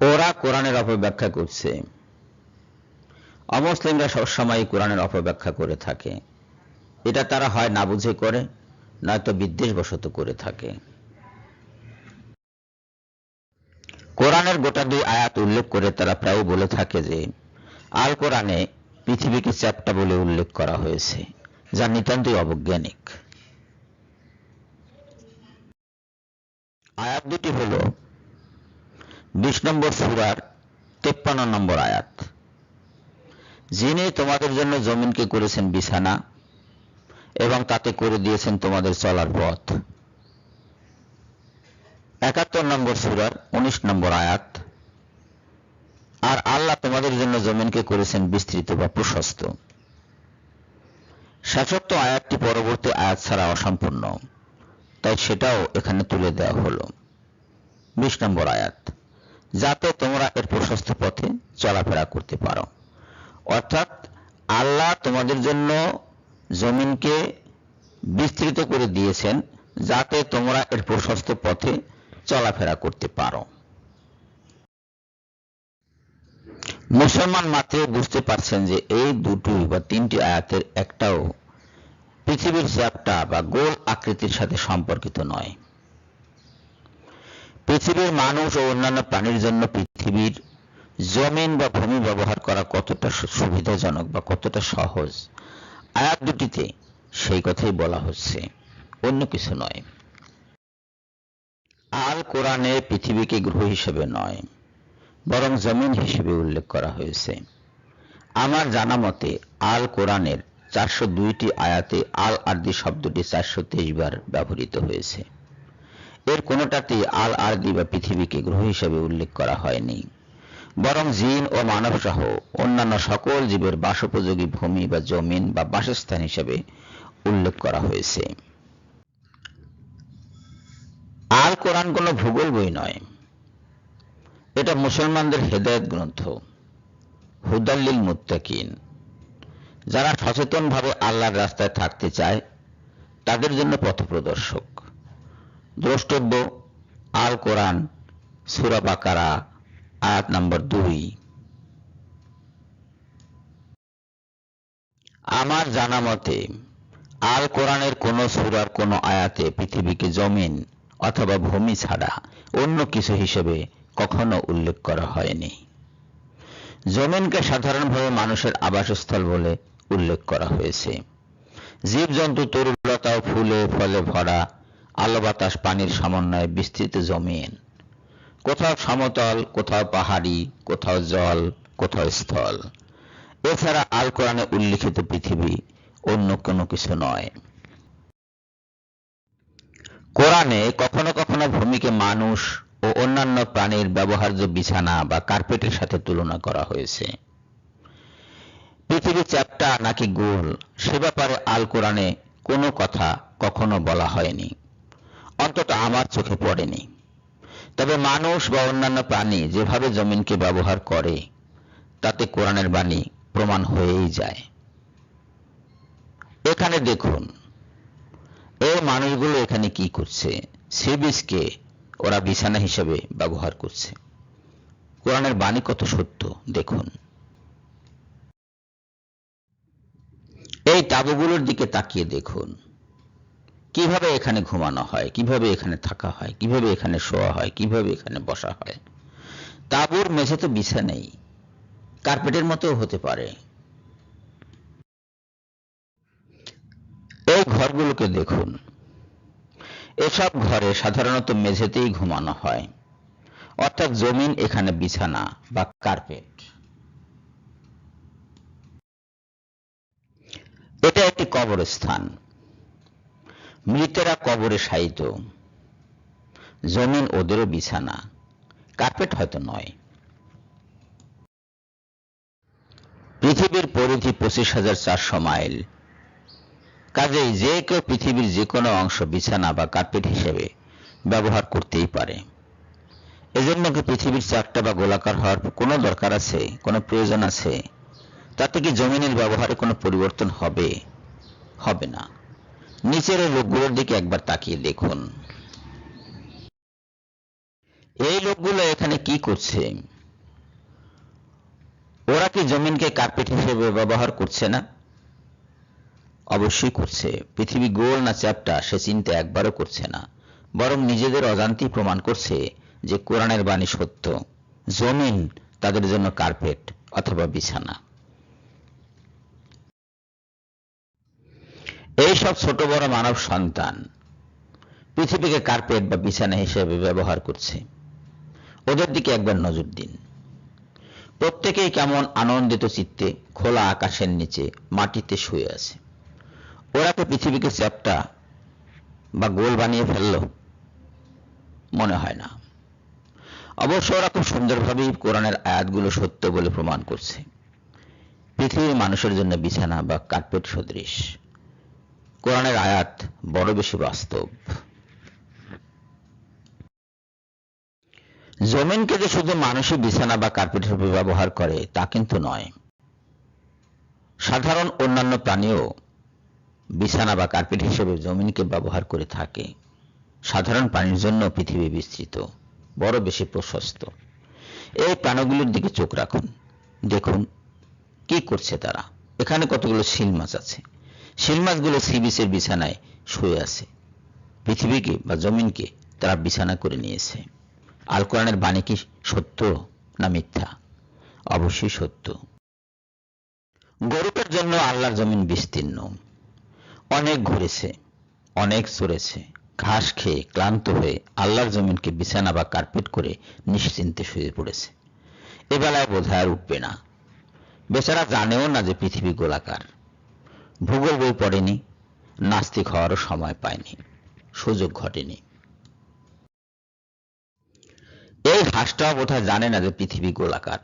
ওরা কোরআনের অপব্যাখ্যা করছে। অমুসলিমরা সবসময় কোরআনের অপব্যাখ্যা করে থাকে। এটা তারা হয় না বুঝে করে, নয়তো বিদ্বেষবশত করে থাকে। কোরআনের গোটা দুই আয়াত উল্লেখ করে তারা প্রায় বলে থাকে যে আল কোরআনে পৃথিবীকে চ্যাপ্টা বলে উল্লেখ করা হয়েছে, যা নিতান্তই অবৈজ্ঞানিক। আয়াত দুটি হল বিশ নম্বর সুরার তেপ্পান্ন নম্বর আয়াত। যিনি তোমাদের জন্য জমিনকে করেছেন বিছানা এবং তাতে করে দিয়েছেন তোমাদের চলার পথ। একাত্তর নম্বর সুরার উনিশ নম্বর আয়াত, আর আল্লাহ তোমাদের জন্য জমিনকে করেছেন বিস্তৃত বা প্রশস্ত। শেষোক্ত আয়াতটি পরবর্তী আয়াত ছাড়া অসম্পূর্ণ, তাই সেটাও এখানে তুলে দেওয়া হলো। বিশ নম্বর আয়াত যাতে তোমরা এর প্রশস্ত পথে চলাফেরা করতে পারো। অর্থাৎ আল্লাহ তোমাদের জন্য জমিনকে বিস্তৃত করে দিয়েছেন যাতে তোমরা এর প্রশস্ত পথে চলাফেরা করতে পারো। মুসলমান মাত্র বুঝতে পারছেন যে এই দুটো বা তিনটি আয়াতের একটাও পৃথিবীর চ্যাপটা বা গোল আকৃতির সাথে সম্পর্কিত নয়। পৃথিবীর মানুষ ও অন্যান্য প্রাণীর জন্য পৃথিবীর জমিন বা ভূমি ব্যবহার করা কতটা সুবিধাজনক বা কতটা সহজ? আয়াত দুটিতে সেই কথাই বলা হচ্ছে, অন্য কিছু নয়। আল কোরআনে পৃথিবীকে গ্রহ হিসেবে নয়, বরং জমিন হিসেবে উল্লেখ করা হয়েছে। আমার জানা মতে, আল কোরআনের চারশো দুইটি আয়াতে আল আর্দি শব্দটি চারশো তেইশ বার ব্যবহৃত হয়েছে। এর কোনোটাতেই আল আর্দি বা পৃথিবীকে গ্রহ হিসেবে উল্লেখ করা হয়নি। বরং জিন ও মানব সহ অন্যান্য সকল জীবের বাসোপযোগী ভূমি বা জমিন বা বাসস্থান হিসেবে উল্লেখ করা হয়েছে। আল কোরআন কোনো ভূগোল বই নয়। এটা মুসলমানদের হেদায়ত গ্রন্থ। হুদাল্লিল মুত্তাকিন। যারা সচেতনভাবে আল্লাহর রাস্তায় থাকতে চায়, তাদের জন্য পথপ্রদর্শক। দ্রষ্টব্য, আল কোরআন, সুরা বাকারা, আয়াত নম্বর দুই। আমার জানা মতে, আল কোরআনের কোন সুরার কোন আয়াতে পৃথিবীকে জমিন অথবা ভূমি ছাড়া অন্য কিছু হিসেবে কখনো উল্লেখ করা হয়নি। জমিনকে সাধারণভাবে মানুষের আবাসস্থল বলে উল্লেখ করা হয়েছে। জীবজন্তু, তরুলতা ফুলে ফলে ভরা আলো বাতাস পানির সমন্বয়ে বিস্তৃত জমিন। কোথাও সমতল, কোথাও পাহাড়ি, কোথাও জল, কোথাও স্থল। এছাড়া আল কোরআনে উল্লিখিত পৃথিবী অন্য কোনো কিছু নয়। কোরআনে কখনো কখনো ভূমিকে মানুষ ও অন্যান্য প্রাণীর ব্যবহার্য বিছানা বা কার্পেটের সাথে তুলনা করা হয়েছে। পৃথিবী চ্যাপ্টা নাকি গোল, সে ব্যাপারে আল কোরআনে কোনো কথা কখনো বলা হয়নি। অন্তত আমার চোখে পড়েনি। তবে মানুষ বা অন্যান্য প্রাণী যেভাবে জমিনকে ব্যবহার করে, তাতে কোরআনের বাণী প্রমাণ হয়েই যায়। এখানে দেখুন এই মানুষগুলো এখানে কি করছে? সি বিচকে ওরা বিছানা হিসেবে ব্যবহার করছে। কোরআনের বাণী কত সত্য, দেখুন। এই তাবুগুলোর দিকে তাকিয়ে দেখুন। কীভাবে এখানে ঘুমানো হয়? কীভাবে এখানে থাকা হয়? কীভাবে এখানে শোয়া হয়? কীভাবে এখানে বসা হয়? তাবুর মেঝে তো বিছা নেই। কার্পেটের মতো হতে পারে। এই ঘরগুলোকে দেখুন। এসব ঘরে সাধারণত মেঝেতেই ঘুমানো হয়। অর্থাৎ জমিন এখানে বিছানা বা কার্পেট। এটা একটি কবরস্থান। মৃতেরা কবরে শায়িত। জমিন ওদেরও বিছানা। কার্পেট হয়তো নয়। পৃথিবীর পরিধি পঁচিশ হাজার চারশো মাইল। কাজেই যে কেউ পৃথিবীর যে কোনো অংশ বিছানা বা কার্পেট হিসেবে ব্যবহার করতেই পারে। এজন্য কি পৃথিবীর চারটা বা গোলাকার হওয়ার কোনো দরকার আছে, কোনো প্রয়োজন আছে? তাতে কি জমিনের ব্যবহারে কোনো পরিবর্তন হবে? হবে না। নিচের লোকগুলোর দিকে একবার তাকিয়ে দেখুন। এই লোকগুলো এখানে কি করছে? ওরা কি জমিনকে কার্পেট হিসেবে ব্যবহার করছে না? অবশ্যই করছে। পৃথিবী গোল না চ্যাপটা সে চিন্তা একবারও করছে না। বরং নিজেদের অজান্তি প্রমাণ করছে যে কোরআনের বাণী সত্য। জমিন তাদের জন্য কার্পেট অথবা বিছানা। এই সব ছোট বড় মানব সন্তান পৃথিবীকে কার্পেট বা বিছানা হিসেবে ব্যবহার করছে। ওদের দিকে একবার নজর দিন। প্রত্যেকেই কেমন আনন্দিত চিত্তে খোলা আকাশের নিচে মাটিতে শুয়ে আছে। ওরা তো পৃথিবীকে চ্যাপটা বা গোল বানিয়ে ফেলল মনে হয় না। অবশ্য ওরা খুব সুন্দরভাবেই কোরআনের আয়াতগুলো সত্য বলে প্রমাণ করছে। পৃথিবীর মানুষের জন্য বিছানা বা কার্পেট সদৃশ। কোরআনের আয়াত বড় বেশি বাস্তব। জমিনকে যে শুধু মানুষই বিছানা বা কার্পেট হিসেবে ব্যবহার করে, তা কিন্তু নয়। সাধারণ অন্যান্য প্রাণীও বিছানা বা কার্পেট হিসেবে জমিনকে ব্যবহার করে থাকে। সাধারণ প্রাণীর জন্য পৃথিবী বিস্তৃত, বড় বেশি প্রশস্ত। এই প্রাণীগুলোর দিকে চোখ রাখুন, দেখুন কি করছে তারা। এখানে কতগুলো শিল মাছ আছে। শিল মাছগুলো সি বিচের বিছানায় শুয়ে আছে। পৃথিবীকে বা জমিনকে তারা বিছানা করে নিয়েছে। আল কোরআনের বাণী কি সত্য না মিথ্যা? অবশ্যই সত্য। গরুটার জন্য আল্লাহর জমিন বিস্তীর্ণ। অনেক ঘুরেছে, অনেক চড়েছে। ঘাস খেয়ে ক্লান্ত হয়ে আল্লাহর জমিনকে বিছানা বা কার্পেট করে নিশ্চিন্তে শুয়ে পড়েছে। এবেলায় বোধ আর উঠবে না। বেচারা জানেও না যে পৃথিবী গোলাকার। ভূগোল বই পড়েনি, নাস্তিক হওয়ারও সময় পায়নি সুযোগ ঘটেনি। এই হাঁসটাও বোধহয় জানে না যে পৃথিবী গোলাকার।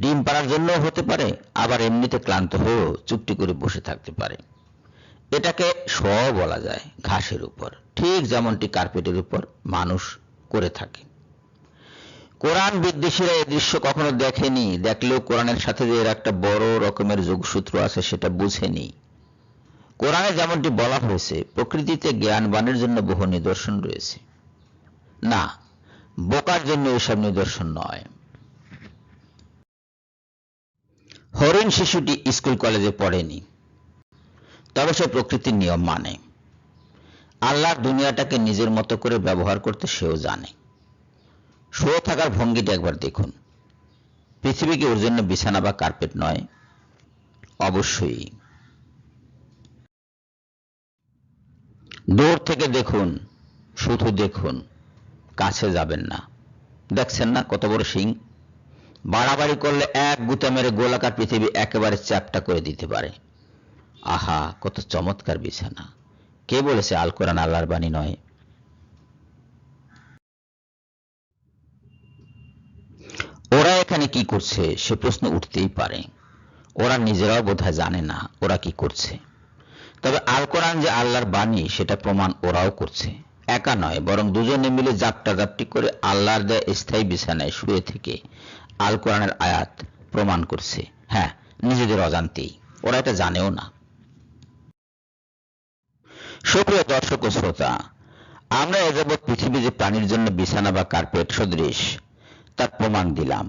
ডিম পাড়ার জন্য হতে পারে, আবার এমনিতে ক্লান্ত হয়েও চুপটি করে বসে থাকতে পারে। এটাকে স বলা যায়, ঘাসের উপর, ঠিক যেমনটি কার্পেটের উপর মানুষ করে থাকে। কোরআন বিদ্বেষীরা এই দৃশ্য কখনো দেখেনি। দেখলেও কোরআনের সাথে যে এর একটা বড় রকমের যোগসূত্র আছে, সেটা বুঝেনি। কোরআনে যেমনটি বলা হয়েছে, প্রকৃতিতে জ্ঞানবানের জন্য বহু নিদর্শন রয়েছে। না, বোকার জন্য এসব নিদর্শন নয়। হরিণ শিশুটি স্কুল কলেজে পড়েনি। তবে সে প্রকৃতির নিয়ম মানে। আল্লাহর দুনিয়াটাকে নিজের মতো করে ব্যবহার করতে সেও জানে। শুয়ে থাকার ভঙ্গিটা একবার দেখুন। পৃথিবী কি ওর জন্য বিছানা বা কার্পেট নয়, অবশ্যই। দূর থেকে দেখুন, শুধু দেখুন, কাছে যাবেন না। দেখছেন না কত বড় সিং বাড়াবাড়ি করলে এক গুতা মেরে গোলাকার পৃথিবী একেবারে চ্যাপটা করে দিতে পারে। আহা, কত চমৎকার বিছানা। কে বলেছে আল কোরআন আল্লাহর বাণী নয়? ওরা এখানে কি করছে সে প্রশ্ন উঠতেই পারে। ওরা নিজেরাও বোধহয় জানে না ওরা কি করছে। তবে আল কোরআন যে আল্লাহর বাণী, সেটা প্রমাণ ওরাও করছে। একা নয়, বরং দুজনে মিলে জাপটা জাপটি করে আল্লাহর দেয় স্থায়ী বিছানায় শুয়ে থেকে আল কোরআনের আয়াত প্রমাণ করছে। হ্যাঁ নিজেদের অজান্তেই। ওরা এটা জানেও না। সুপ্রিয় দর্শক ও শ্রোতা, আমরা এযাবৎ পৃথিবী যে প্রাণীর জন্য বিছানা বা কার্পেট সদৃশ তার প্রমাণ দিলাম।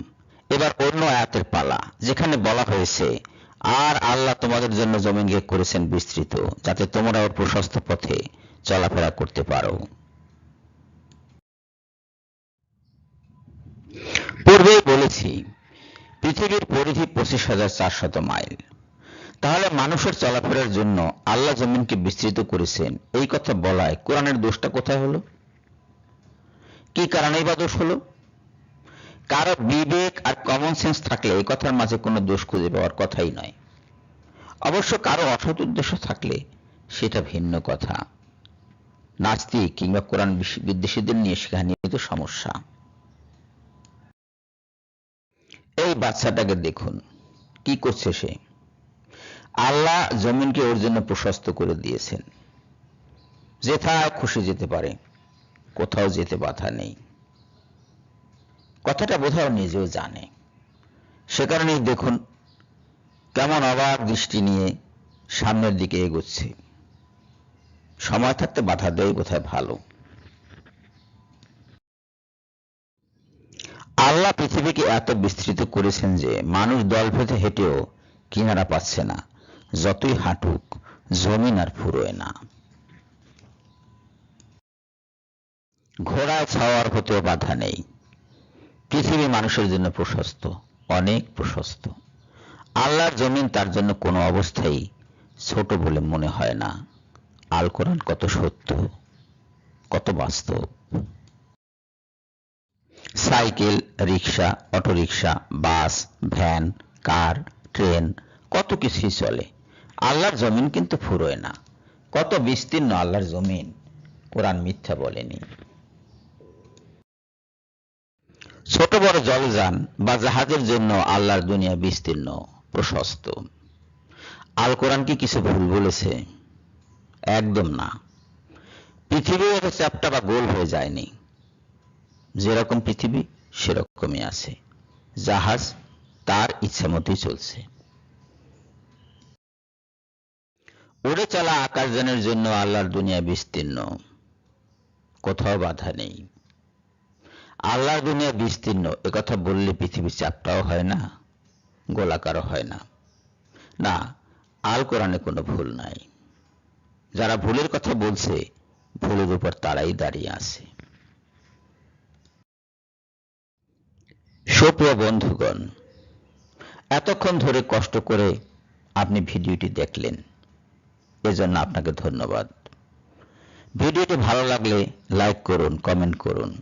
এবার অন্য আয়াতের পালা, যেখানে বলা হয়েছে, আর আল্লাহ তোমাদের জন্য জমিনকে করেছেন বিস্তৃত, যাতে তোমরা ওর প্রশস্ত পথে চলাফেরা করতে পারো। পূর্বেই বলেছি, পৃথিবীর পরিধি পঁচিশ হাজার চারশত মাইল। তাহলে মানুষের চলাফেরার জন্য আল্লাহ জমিনকে বিস্তৃত করেছেন, এই কথা বলায় কোরআনের দোষটা কোথায় হলো? কি কারণেই বা দোষ হলো? কারও বিবেক আর কমন সেন্স থাকলে এই কথার মাঝে কোনো দোষ খুঁজে পাওয়ার কথাই নয়। অবশ্য কারও অসৎ উদ্দেশ্য থাকলে সেটা ভিন্ন কথা। নাস্তিক কিংবা কোরআন বিদ্বেষীদের নিয়ে সেখানে তো সমস্যা। এই বাচ্চাটাকে দেখুন, কি করছে সে? আল্লাহ জমিনকে ওর জন্য প্রশস্ত করে দিয়েছেন। যেথায় খুশি যেতে পারে, কোথাও যেতে বাধা নেই। কথাটা বোধহয় নিজেও জানে। সে কারণেই দেখুন, কেমন অবাক দৃষ্টি নিয়ে সামনের দিকে এগোচ্ছে। সময় থাকতে বাধা দেয় বোধহয় ভালো। আল্লাহ পৃথিবীকে এত বিস্তৃত করেছেন যে মানুষ দল ভেদে হেঁটেও কিনারা পাচ্ছে না। যতই হাঁটুক, জমিন আর ফুরোয় না। ঘোড়ায় ছাওয়ার হতেও বাধা নেই। পৃথিবী মানুষের জন্য প্রশস্ত, অনেক প্রশস্ত। আল্লাহর জমিন তার জন্য কোনো অবস্থায় ছোট বলে মনে হয় না। আল কোরআন কত সত্য, কত বাস্তব। Cycle rickshaw autorickshaw, bus, van, car, train, কত কিছুই চলে। আল্লাহর জমিন কিন্তু ফুরোয় না। কত বিস্তীর্ণ আল্লাহর জমিন, কোরআন মিথ্যা বলেনি। ছোট বড় জলযান বা জাহাজের জন্য আল্লাহর দুনিয়া বিস্তীর্ণ, প্রশস্ত। আল কোরআন কি কিছু ভুল বলেছে? একদম না। পৃথিবী এত চ্যাপ্টা বা গোল হয়ে যায়নি। যেরকম পৃথিবী, সেরকমই আছে। জাহাজ তার ইচ্ছা মতোই চলছে। উড়ে চলা আকাশযানের জন্য আল্লাহর দুনিয়া বিস্তীর্ণ। কোথাও বাধা নেই। আল্লাহর দুনিয়া বিস্তীর্ণ একথা বললে পৃথিবী চাপটাও হয় না, গোলাকারও হয় না। না, আল কোরআনে কোনো ভুল নাই। যারা ভুলের কথা বলছে, ভুলের উপর তারাই দাঁড়িয়ে আছে। সুপ্রিয় বন্ধুগণ, এতক্ষণ ধরে কষ্ট করে আপনি ভিডিওটি দেখলেন। এজন্য আপনাকে ধন্যবাদ। ভিডিওটি ভালো লাগলে লাইক করুন, কমেন্ট করুন।